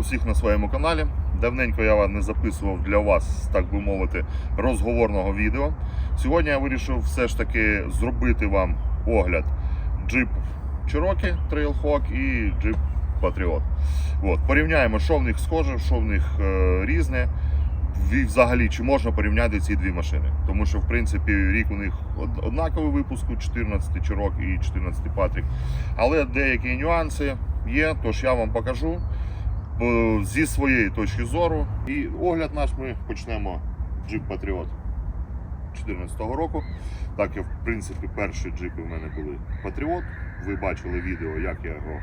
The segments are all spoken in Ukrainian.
усіх на своєму каналі. Давненько я не записував для вас, так би мовити, розговорного відео. Сьогодні я вирішив все ж таки зробити вам огляд Jeep Cherokee Trailhawk і Jeep Patriot. От, порівняємо, що в них схоже, що в них е, різне. Взагалі, чи можна порівняти ці дві машини? Тому що, в принципі, рік у них однаковий випуск, 14 Cherokee і 14 Patrick. Але деякі нюанси є, тож я вам покажу зі своєї точки зору. І огляд наш ми почнемо Jeep Patriot 2014 року. Так як, в принципі, перші джипи в мене були Patriot. Ви бачили відео, як я його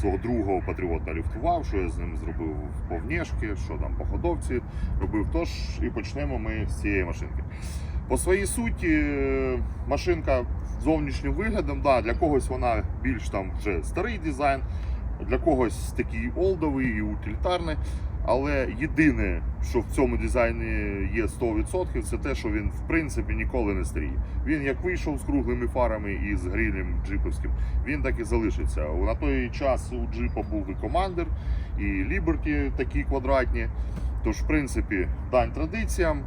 свого другого патріота ліфтував, що я з ним зробив по внешки, що там по ходовці робив. Тож і почнемо ми з цієї машинки. По своїй суті, е, машинка зовнішнім виглядом, да, для когось вона більш там вже старий дизайн, для когось такий олдовий і утилітарний. Але єдине, що в цьому дизайні є 100%, це те, що він в принципі ніколи не старіє. Він як вийшов з круглими фарами і з грилем джиповським, він так і залишиться. На той час у джипа був і Commander, і Liberty такі квадратні. Тож, в принципі, дань традиціям.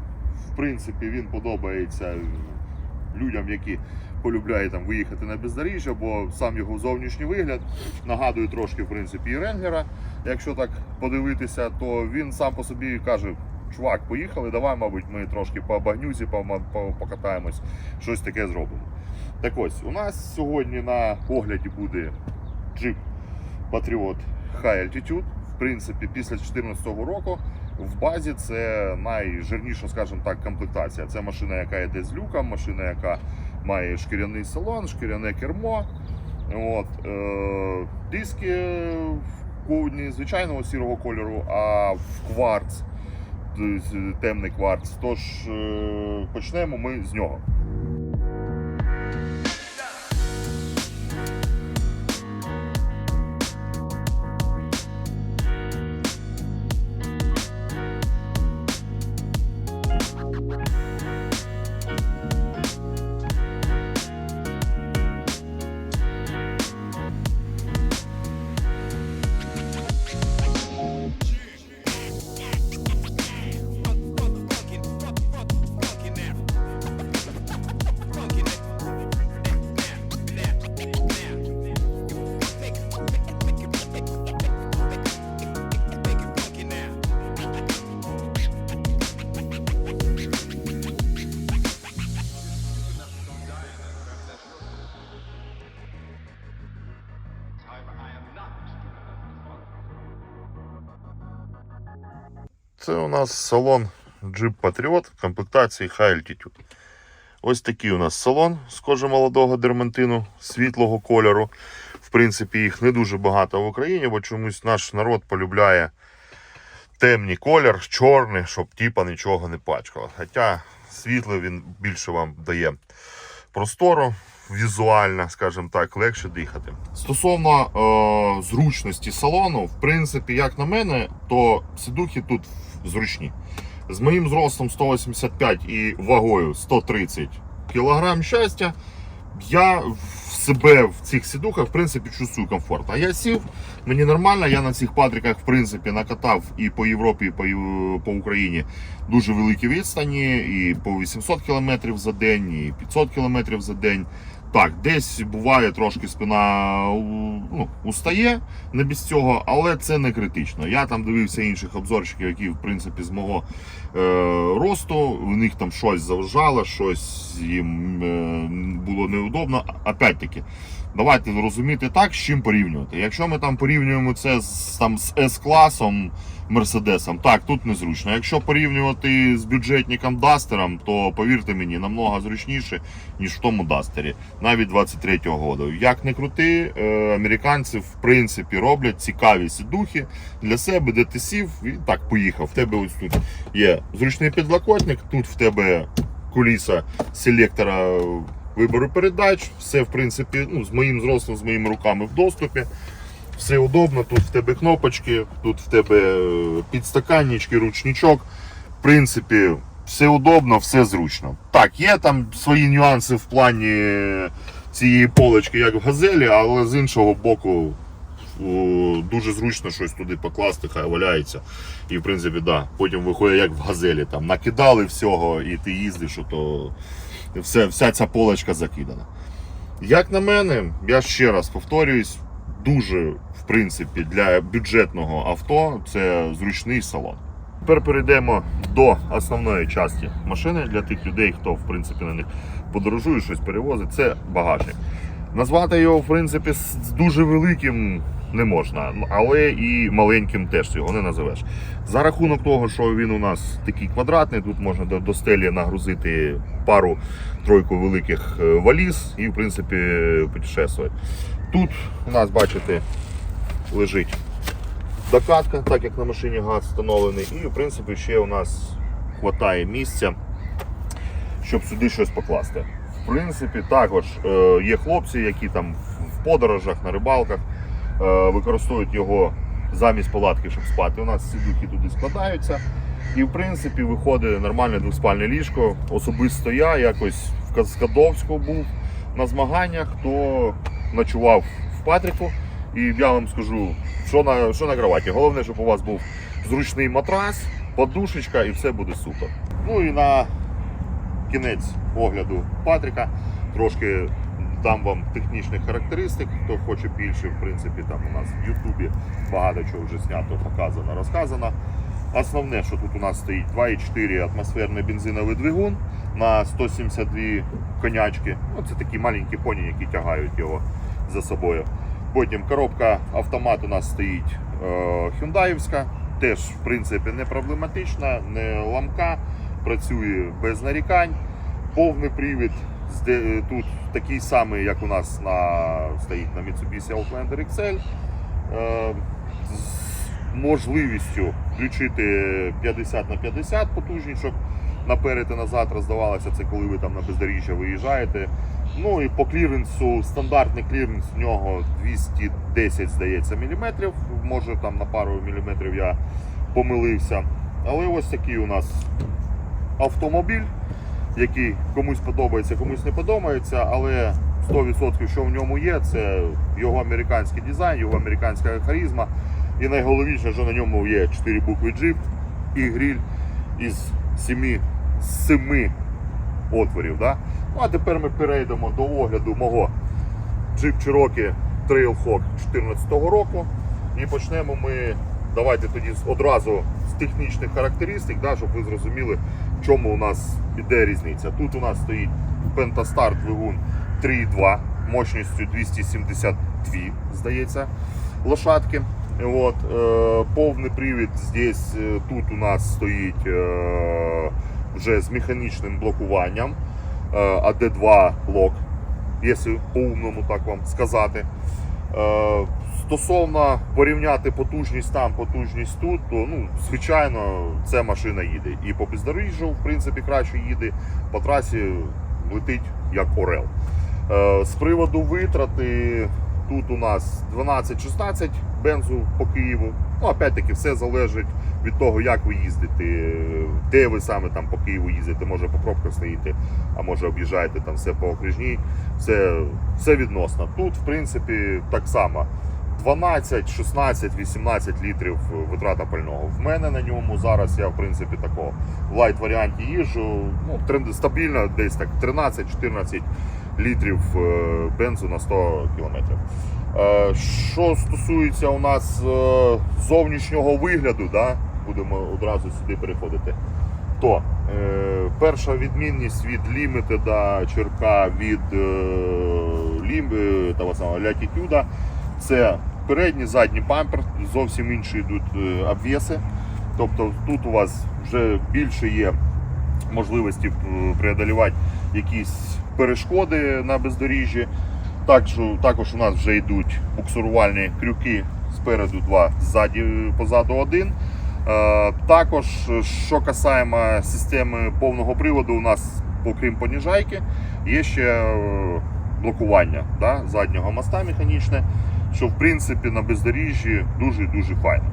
В принципі, він подобається людям, які полюбляють там виїхати на бездоріжжя, бо сам його зовнішній вигляд нагадує трошки в принципі і Ренглера. Якщо так подивитися, то він сам по собі каже: чувак, поїхали, давай, мабуть, ми трошки по багнюзі покатаємось, щось таке зробимо. Так ось, у нас сьогодні на огляді буде Jeep Patriot High Altitude. В принципі, після 2014 року в базі це найжирніша, скажімо так, комплектація. Це машина, яка йде з люком, машина, яка має шкіряний салон, шкіряне кермо. От, е, диски в не звичайного сірого кольору, а в кварц, темний кварц. Тож е, почнемо ми з нього. Нас салон Jeep Patriot комплектації High Altitude. Ось такий у нас салон з кожи молодого дермантину світлого кольору. В принципі, їх не дуже багато в Україні, бо чомусь наш народ полюбляє темний колір, чорний, щоб типа нічого не пачкало. Хоча світло він більше вам дає простору, візуально, скажімо так, легше дихати. Стосовно е, зручності салону, в принципі, як на мене, то сидухи тут зручні. З моїм зростом 185 і вагою 130 кг щастя, я в себе в цих сідухах в принципі чувствую комфортно. А я сів, мені нормально, я на цих патриках в принципі накатав і по Європі, і по, по Україні дуже великі відстані, і по 800 км за день, і 500 км за день. Так, десь буває трошки спина ну, устає, не без цього, але це не критично. Я там дивився інших обзорщиків, які в принципі з мого е, росту, у них там щось заважало, щось їм е, було неудобно. Опять-таки, давайте розуміти так, з чим порівнювати. Якщо ми там порівнюємо це з, там, з S-класом, Мерседесом, так, тут незручно. Якщо порівнювати з бюджетником Дастером, то повірте мені, намного зручніше, ніж в тому Дастері, навіть 23-го року. Як не крути, е, американці в принципі роблять цікаві сідухи для себе, де ти сів і так поїхав. В тебе ось тут є зручний підлокотник, тут в тебе куліса селектора вибору передач. Все, в принципі, ну, з моїм зростом, з моїми руками в доступі. Все удобно, тут в тебе кнопочки, тут в тебе е, підстаканнички, ручничок. В принципі, все удобно, все зручно. Так, є там свої нюанси в плані цієї полочки, як в газелі, але з іншого боку, дуже зручно щось туди покласти, хай валяється. І в принципі, да, потім виходить як в газелі. Там накидали всього, і ти їздиш, то все, вся ця полочка закидана. Як на мене, я ще раз повторююсь, дуже в принципі для бюджетного авто це зручний салон. Тепер перейдемо до основної частини машини для тих людей, хто в принципі на них подорожує, щось перевозить. Це багажник. Назвати його, в принципі, з дуже великим не можна, але і маленьким теж його не називеш. За рахунок того, що він у нас такий квадратний, тут можна до, стелі нагрузити пару-тройку великих е, валіз і, в принципі, путешествувати. Тут у нас, бачите, лежить докатка, так як на машині газ встановлений, і, в принципі, ще у нас хватає місця, щоб сюди щось покласти. В принципі, також е, є хлопці, які там в подорожах, на рибалках використовують його замість палатки, щоб спати. У нас сідухи туди складаються. І в принципі виходить нормальне двоспальне ліжко. Особисто я якось в Каскадовську був на змаганнях, то ночував в Патріку. І я вам скажу, що на, що на кроваті. Головне, щоб у вас був зручний матрас, подушечка і все буде супер. Ну і на кінець огляду Патріка. Трошки дам вам технічних характеристик. Хто хоче більше, в принципі, там у нас в Ютубі багато чого вже знято, показано, розказано. Основне, що тут у нас стоїть 2,4 атмосферний бензиновий двигун на 172 конячки. Ну, це такі маленькі поні, які тягають його за собою. Потім коробка автомат у нас стоїть е, теж в принципі не проблематична, не ламка, працює без нарікань. Повний привід тут такий самий, як у нас на, стоїть на Mitsubishi Outlander XL. Е, з можливістю включити 50 на 50 потужність, щоб наперед і назад роздавалося. Це коли ви там на бездоріжжя виїжджаєте. Ну і по кліренсу, стандартний кліренс в нього 210, здається, міліметрів. Може там на пару міліметрів я помилився. Але ось такий у нас автомобіль, який комусь подобається, комусь не подобається, але 100% що в ньому є, це його американський дизайн, його американська харизма. І найголовніше, що на ньому є 4 букви Jeep і гриль із 7, 7 отворів. Да? Ну а тепер ми перейдемо до огляду мого Jeep Cherokee Trailhawk 2014 року. І почнемо ми. Давайте тоді одразу з технічних характеристик, да, щоб ви зрозуміли, чому у нас іде різниця. Тут у нас стоїть Pentastar двигун 3.2 мощністю 272, здається, лошадки. От, е, повний привід здесь, е, тут у нас стоїть е, вже з механічним блокуванням е, AD2 лок, якщо по-умному так вам сказати. Е, Стосовно порівняти потужність там, потужність тут, то ну, звичайно, ця машина їде. І по бездоріжжю, в принципі, краще їде, по трасі летить як орел. Е, З приводу витрати, тут у нас 12-16 бензу по Києву. Ну, опять-таки, все залежить від того, як ви їздите, де ви саме там по Києву їздите, може по пробках стоїте, а може об'їжджаєте там все по окружній. Все, все відносно. Тут, в принципі, так само. 12, 16, 18 літрів витрата пального. В мене на ньому зараз я в принципі такого в лайт варіанті їжджу. Ну, стабільно десь так 13-14 літрів е, бензу на 100 кілометрів. Е, Що стосується у нас е, зовнішнього вигляду, да, будемо одразу сюди переходити. То е, перша відмінність від Limited черка від е, е, того самого Latitude це передній, задній бампер, зовсім інші йдуть е, обвіси. Тобто тут у вас вже більше є можливості е, преодолювати якісь перешкоди на бездоріжжі. Також, також у нас вже йдуть буксурувальні крюки спереду два, ззаді, позаду один. Е, Також, е, що касаємо системи повного приводу, у нас, окрім поніжайки, є ще е, блокування да, заднього моста механічне, що в принципі на бездоріжжі дуже-дуже файно.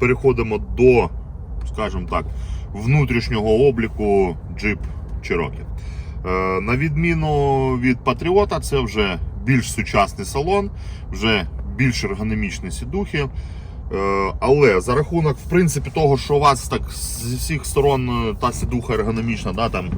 Переходимо до, скажімо так, внутрішнього обліку Jeep Cherokee. Е, На відміну від Патріота, це вже більш сучасний салон, вже більш ергономічні сідухи. Е, Але за рахунок, в принципі, того, що у вас так з всіх сторон е, та сідуха ергономічна, да, там,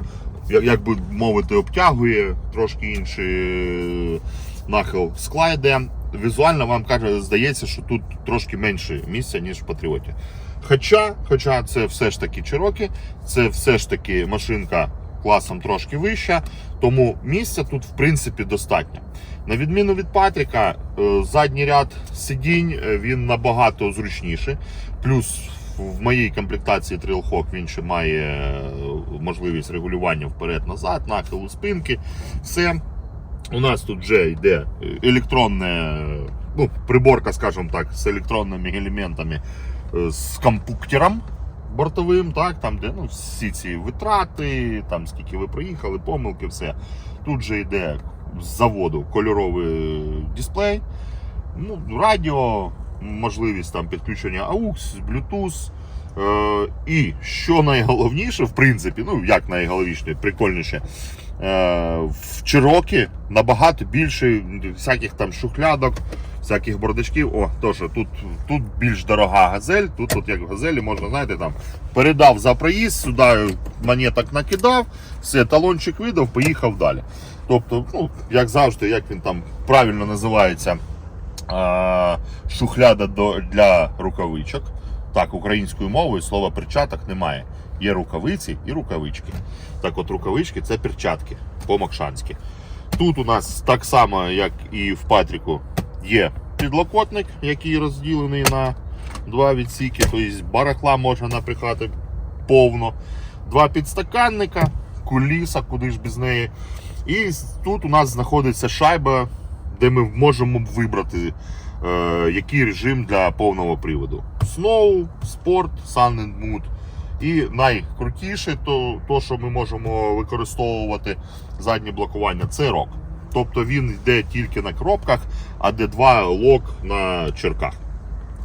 як, би мовити, обтягує, трошки інший нахил скла йде. Візуально вам каже, здається, що тут трошки менше місця, ніж в Патріоті. Хоча, хоча це все ж таки Чирокі, це все ж таки машинка класом трошки вища, тому місця тут в принципі достатньо. На відміну від Патріка, е, задній ряд сидінь е, він набагато зручніший. Плюс в моїй комплектації Trailhawk він ще має е, можливість регулювання вперед-назад, нахилу спинки. Все. У нас тут вже йде електронне, ну, приборка, скажімо так, з електронними елементами, е, з компуктером бортовим, так, там, де ну, всі ці витрати, там, скільки ви проїхали, помилки, все. Тут же йде з заводу кольоровий дисплей, ну, радіо, можливість там підключення AUX, Bluetooth. Е, і що найголовніше, в принципі, ну як найголовніше, прикольніше, е, в Чирокі набагато більше всяких там шухлядок, всяких бардачків. О, то що тут, тут більш дорога газель, тут, от як в газелі можна, знаєте, там передав за проїзд, сюди монеток накидав, все, талончик видав, поїхав далі. Тобто, ну, як завжди, як він там правильно називається, е, шухляда для рукавичок. Так, українською мовою слова перчаток немає. Є рукавиці і рукавички. Так от рукавички це перчатки по-макшанськи. Тут у нас так само, як і в Патріку, є підлокотник, який розділений на два відсіки, тобто барахла можна напихати повно. Два підстаканника, куліса, куди ж без неї. І тут у нас знаходиться шайба, де ми можемо вибрати е, який режим для повного приводу. Snow, Sport, Sun Mood. І найкрутіше, то, то, що ми можемо використовувати заднє блокування, це рок. Тобто він йде тільки на кропках, а де два лок на черках.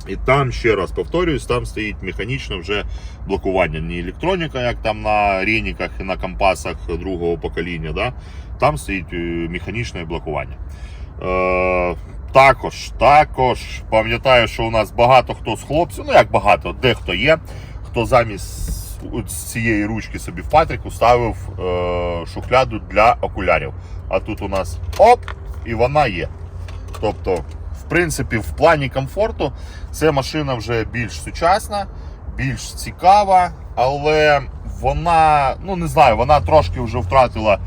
І там, ще раз повторююсь, там стоїть механічне вже блокування. Не електроніка, як там на реніках і на компасах другого покоління. Да? Там стоїть е, механічне блокування. Е, також, також пам'ятаю, що у нас багато хто з хлопців, ну як багато, дехто є, хто замість цієї ручки собі в патріку ставив е, шухляду для окулярів. А тут у нас оп, і вона є. Тобто, в принципі, в плані комфорту ця машина вже більш сучасна, більш цікава, але вона, ну не знаю, вона трошки вже втратила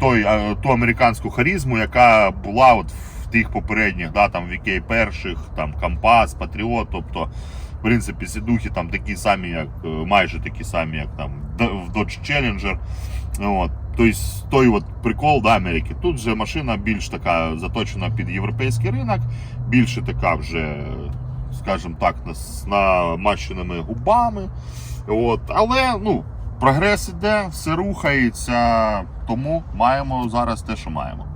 той, е, ту американську харизму, яка була от в тих попередніх, да, там VK перших, там Компас, Патріот, тобто, принципі, сідухи там такі самі, як е, майже такі самі, як там в Dodge Challenger. От. Тобто той от прикол да, Америки. Тут вже машина більш така заточена під європейський ринок, більше така вже, скажімо так, з намащеними губами. От. Але ну, прогрес іде, все рухається, тому маємо зараз те, що маємо.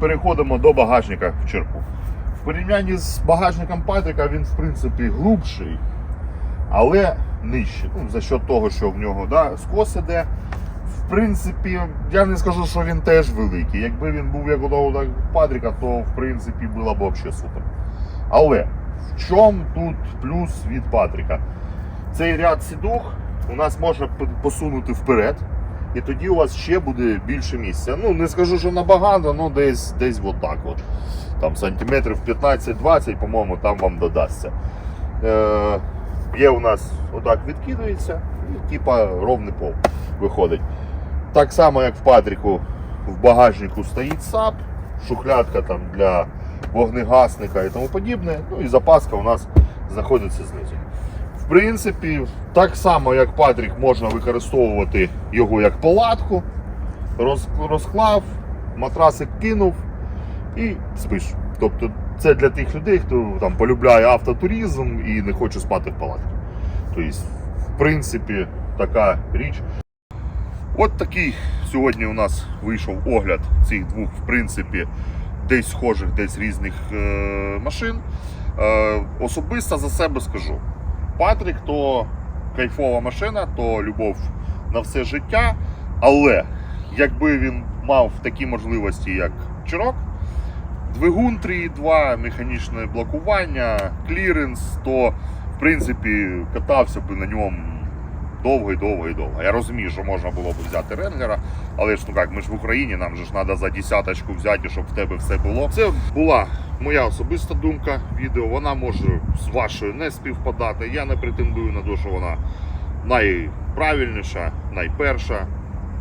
Переходимо до багажника в черку. В порівнянні з багажником Патрика він, в принципі, глубший, але нижчий. Ну, за счет того, що в нього да, скос іде. В принципі, я не скажу, що він теж великий. Якби він був як у так, Патрика, то в принципі було б взагалі супер. Але в чому тут плюс від Патрика? Цей ряд сідух у нас можна п- посунути вперед, і тоді у вас ще буде більше місця. Ну, не скажу, що набагато, ну десь десь отак от. Там сантиметрів 15-20, по-моєму, там вам додасться. Е, є у нас отак відкидується, і типа ровний пол виходить. Так само, як в Патріку, в багажнику стоїть САП, шухлядка там для вогнегасника і тому подібне. Ну і запаска у нас знаходиться знизу. В принципі, так само, як Патрік, можна використовувати його як палатку. Розклав, матрасик кинув і спиш. Тобто це для тих людей, хто там полюбляє автотуризм і не хоче спати в палатці. Тобто, в принципі, така річ. От такий сьогодні у нас вийшов огляд цих двох, в принципі, десь схожих, десь різних е, машин. Е, особисто за себе скажу. Патрік то кайфова машина, то любов на все життя. Але якби він мав такі можливості, як Чирок, двигун 3.2, механічне блокування, кліренс, то в принципі катався би на ньому довго і довго і довго. Я розумію, що можна було б взяти Ренглера, але ж ну як, ми ж в Україні, нам же ж треба за десяточку взяти, щоб в тебе все було. Це була моя особиста думка відео. Вона може з вашою не співпадати. Я не претендую на те, що вона найправильніша, найперша.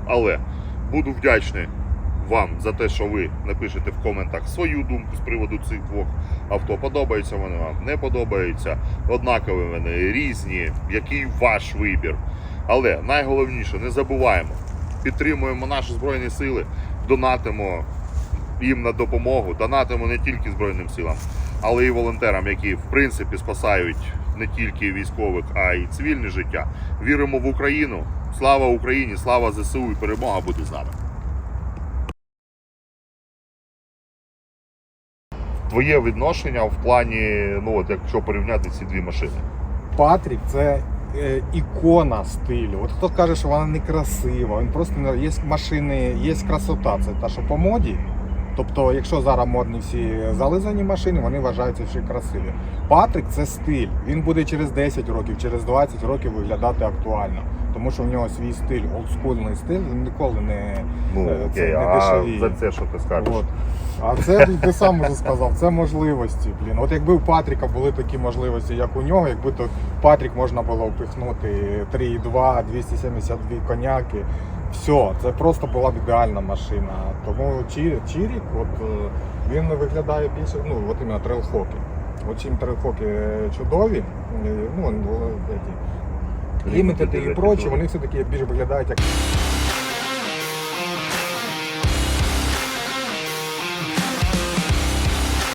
Але буду вдячний вам за те, що ви напишете в коментах свою думку з приводу цих двох авто. Подобаються вони вам, не подобаються, однакові вони, різні, який ваш вибір. Але найголовніше, не забуваємо, підтримуємо наші Збройні Сили, донатимо їм на допомогу, донатимо не тільки Збройним силам, але й волонтерам, які в принципі спасають не тільки військових, а й цивільне життя. Віримо в Україну. Слава Україні, слава ЗСУ і перемога буде з нами. Твоє відношення в плані, ну от якщо порівняти ці дві машини. Патрік це е, ікона стилю. От хто каже, що вона не красива, він просто не є машини, є красота. Це та, що по моді. Тобто, якщо зараз модні всі зализані машини, вони вважаються ще красиві. Патрік це стиль. Він буде через 10 років, через 20 років виглядати актуально. Тому що в нього свій стиль, олдскульний стиль, він ніколи не, Ну Е, це окей, не а дешеві. за це що ти скажеш? От. А це ти сам вже сказав, це можливості. Блін. От якби у Патріка були такі можливості, як у нього, якби то Патрік можна було впихнути 3,2, 272 коняки. Все, це просто була б ідеальна машина. Тому Чірік, Чірік от, е, він виглядає більше, ну, от іменно трейлхоки. От чим трейлхоки чудові, е, ну, які, Лімітед і прочі, вони все-таки більше виглядають як